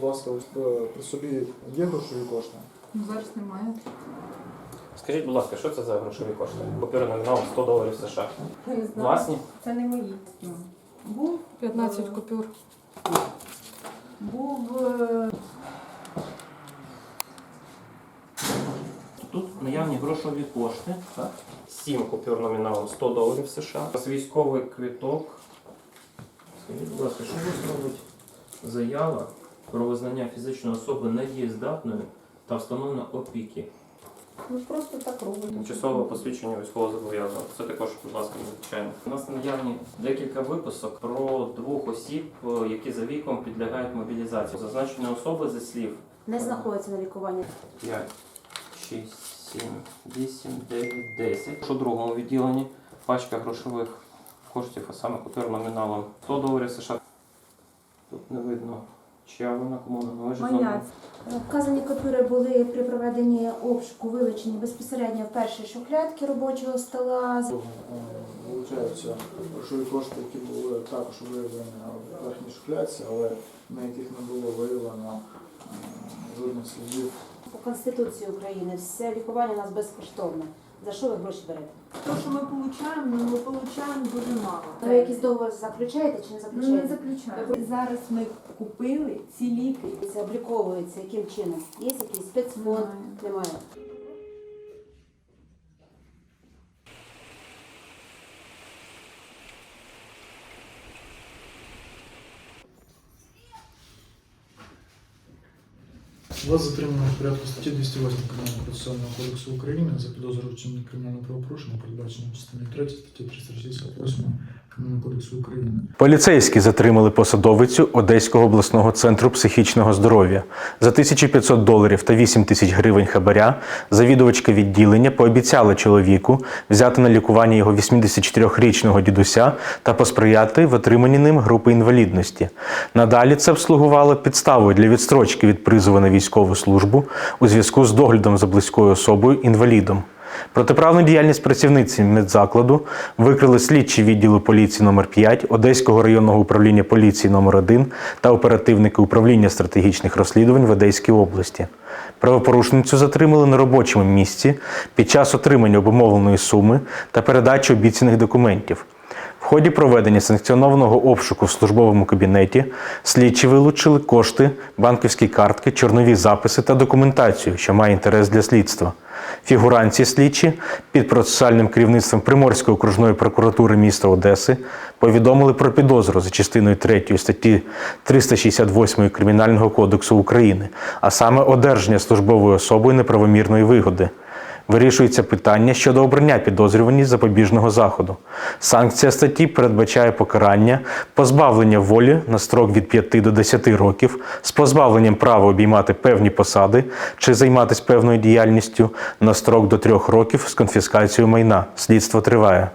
будь ласка, ось, е, при собі є грошові кошти? Ну, Зараз немає. Скажіть, будь ласка, що це за грошові кошти? Купюри номіналом 100 доларів США. Не знаю. Власні? Це не мої. Був 15 е, купюр. Був е, Тут наявні грошові кошти. Так. 7 купюр номіналом 100 доларів США. У нас військовий квиток. Скажіть, будь ласка, що у вас робить заява про визнання фізичної особи недієздатною та встановлення опіки? ну просто так робить. Тимчасове посвідчення військовозобов'язаного. Це також, будь ласка, звичайно. У нас наявні декілька виписок про двох осіб, які за віком підлягають мобілізації. Зазначені особи зі слів Не знаходиться на лікуванні. 5, 6, 7, 8, 9, 10. У другому відділенні пачка грошових коштів, а саме купюр номіналом 100 доларів США. Тут не видно, чия вона кому належить. Вказані купюри були при проведенні обшуку вилучені безпосередньо в першій шухлядці робочого стола. Вилучаються грошові кошти, які були також виявлені в верхній шухляці, але на яких не було виявлено жодних слідів. По Конституції України все лікування у нас безкоштовне. За що ви гроші берете? То, що ми отримуємо, ну, ми отримуємо дуже мало. Ви якісь договор заключаєте чи не Ну, не заключаєте? заключаємо. Зараз ми купили ці ліки. Це обліковується яким чином? Є якийсь спецфонд? Немає. Вас затримано в порядку статті 208 Кримінального процесуального кодексу України за підозру вчинення кримінального правопорушення, передбаченого частиною 3 статті 368 Кримінального кодексу України. Поліцейські затримали посадовицю Одеського обласного центру психічного здоров'я. За 1500 доларів та 8 тисяч гривень хабаря завідувачка відділення пообіцяла чоловіку взяти на лікування його 84-річного дідуся та посприяти в отриманні ним групи інвалідності. Надалі це б слугувало підставою для відстрочки від призову на військову службу у зв'язку з доглядом за близькою особою інвалідом. Протиправну діяльність працівниці медзакладу викрили слідчі відділу поліції номер 5 Одеського районного управління поліції номер 1 та оперативники управління стратегічних розслідувань в Одеській області. Правопорушницю затримали на робочому місці під час отримання обумовленої суми та передачі обіцяних документів. В ході проведення санкціонованого обшуку в службовому кабінеті слідчі вилучили кошти, банківські картки, чорнові записи та документацію, що має інтерес для слідства. Фігуранці слідчі під процесуальним керівництвом Приморської окружної прокуратури міста Одеси повідомили про підозру за частиною 3 статті 368 Кримінального кодексу України, а саме одержання службовою особою неправомірної вигоди. Вирішується питання щодо обрання підозрювані запобіжного заходу. Санкція статті передбачає покарання позбавлення волі на строк від 5 до 10 років з позбавленням права обіймати певні посади чи займатися певною діяльністю на строк до 3 років з конфіскацією майна. Слідство триває.